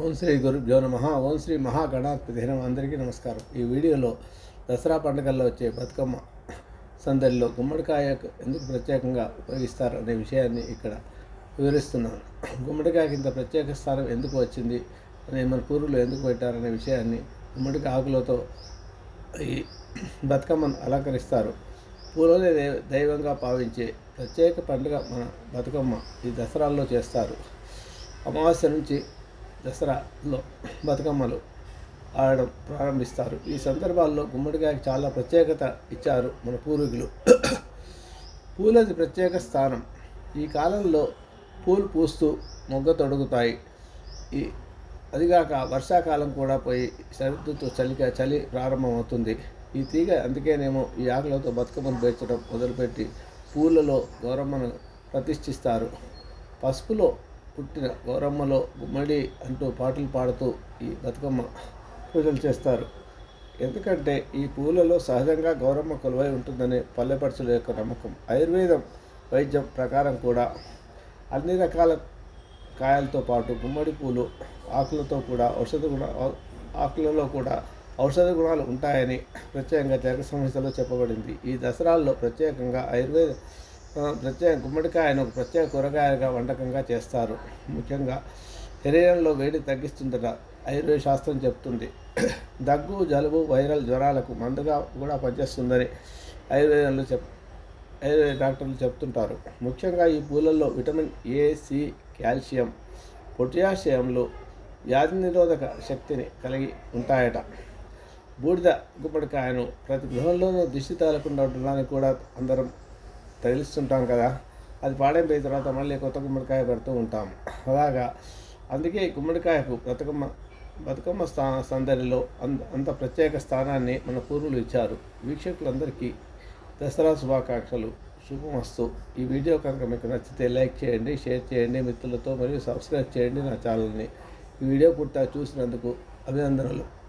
ఓం శ్రీ గురుభ్యో నమ. ఓం శ్రీ మహాగణాధిపతి నమ అందరికీ నమస్కారం. ఈ వీడియోలో దసరా పండుగల్లో వచ్చే బతుకమ్మ సందడిలో గుమ్మడికాయ ఎందుకు ప్రత్యేకంగా ఉపయోగిస్తారు అనే విషయాన్ని ఇక్కడ వివరిస్తున్నాను. గుమ్మడికాయకి ఇంత ప్రత్యేక స్థానం ఎందుకు వచ్చింది? అనే మన పూర్వులు ఎందుకు పెట్టారనే విషయాన్ని గుమ్మడికాయ ఆకులతో ఈ బతుకమ్మను అలంకరిస్తారు. పూలనే దైవ దైవంగా భావించే ప్రత్యేక పండుగ మన బతుకమ్మ ఈ దసరాల్లో చేస్తారు. అమావాస్య నుంచి దసరాలో బతుకమ్మలు ఆడడం ప్రారంభిస్తారు. ఈ సందర్భాల్లో గుమ్మడికాయకి చాలా ప్రత్యేకత ఇచ్చారు మన పూర్వీకులు. పూలది ప్రత్యేక స్థానం. ఈ కాలంలో పూలు పూస్తూ మొగ్గ తొడుగుతాయి. ఈ అదిగాక వర్షాకాలం కూడా పోయి శరత్తుతో చలిక చలి ప్రారంభమవుతుంది. ఈ తీగ అందుకేనేమో ఈ ఆకులతో బతుకమ్మను పేర్చడం మొదలుపెట్టి పూలలో గౌరమ్మను ప్రతిష్ఠిస్తారు. పసుపులో పుట్టిన గౌరమ్మలో గుమ్మడి అంటూ పాటలు పాడుతూ ఈ బతుకమ్మ పూజలు చేస్తారు. ఎందుకంటే ఈ పూలలో సహజంగా గౌరమ్మ కొలువై ఉంటుందనే పల్లెపరచుల యొక్క నమ్మకం. ఆయుర్వేదం వైద్యం ప్రకారం కూడా అన్ని రకాల కాయలతో పాటు గుమ్మడి పూలు ఆకులతో కూడా ఔషధ గుణ ఆకులలో కూడా ఔషధ గుణాలు ఉంటాయని ప్రత్యేకంగా జగ సంహితలో చెప్పబడింది. ఈ దసరాల్లో ప్రత్యేకంగా ఆయుర్వేద ప్రత్యేక గుమ్మడికాయను ఒక ప్రత్యేక కూరగాయగా వంటకంగా చేస్తారు. ముఖ్యంగా శరీరంలో వేడి తగ్గిస్తుందట ఆయుర్వేద శాస్త్రం చెప్తుంది. దగ్గు జలుబు వైరల్ జ్వరాలకు మందుగా కూడా పనిచేస్తుందని ఆయుర్వేదంలో చెప్ ఆయుర్వేద డాక్టర్లు చెప్తుంటారు. ముఖ్యంగా ఈ పూలల్లో విటమిన్ ఏ సి కాల్షియం పొటాషియంలు వ్యాధి నిరోధక శక్తిని కలిగి ఉంటాయట. బూడిద గుమ్మడికాయను ప్రతి గృహంలోనూ దిష్టి తగలకుండా ఉండడానికి కూడా అందరం తగిలిస్తుంటాం కదా. అది పాడైపోయిన తర్వాత మళ్ళీ కొత్త గుమ్మడికాయ పెడుతూ ఉంటాం. అలాగా. అందుకే గుమ్మడికాయకు బతుకమ్మ బతుకమ్మ స్థా సందడిలో అంత అంత ప్రత్యేక స్థానాన్ని మన పూర్వులు ఇచ్చారు. వీక్షకులందరికీ దసరా శుభాకాంక్షలు. శుభమస్తు. ఈ వీడియో కనుక మీకు నచ్చితే లైక్ చేయండి షేర్ చేయండి మిత్రులతో మరియు సబ్స్క్రైబ్ చేయండి నా ఛానల్ని. ఈ వీడియో పూర్తిగా చూసినందుకు అభినందనలు.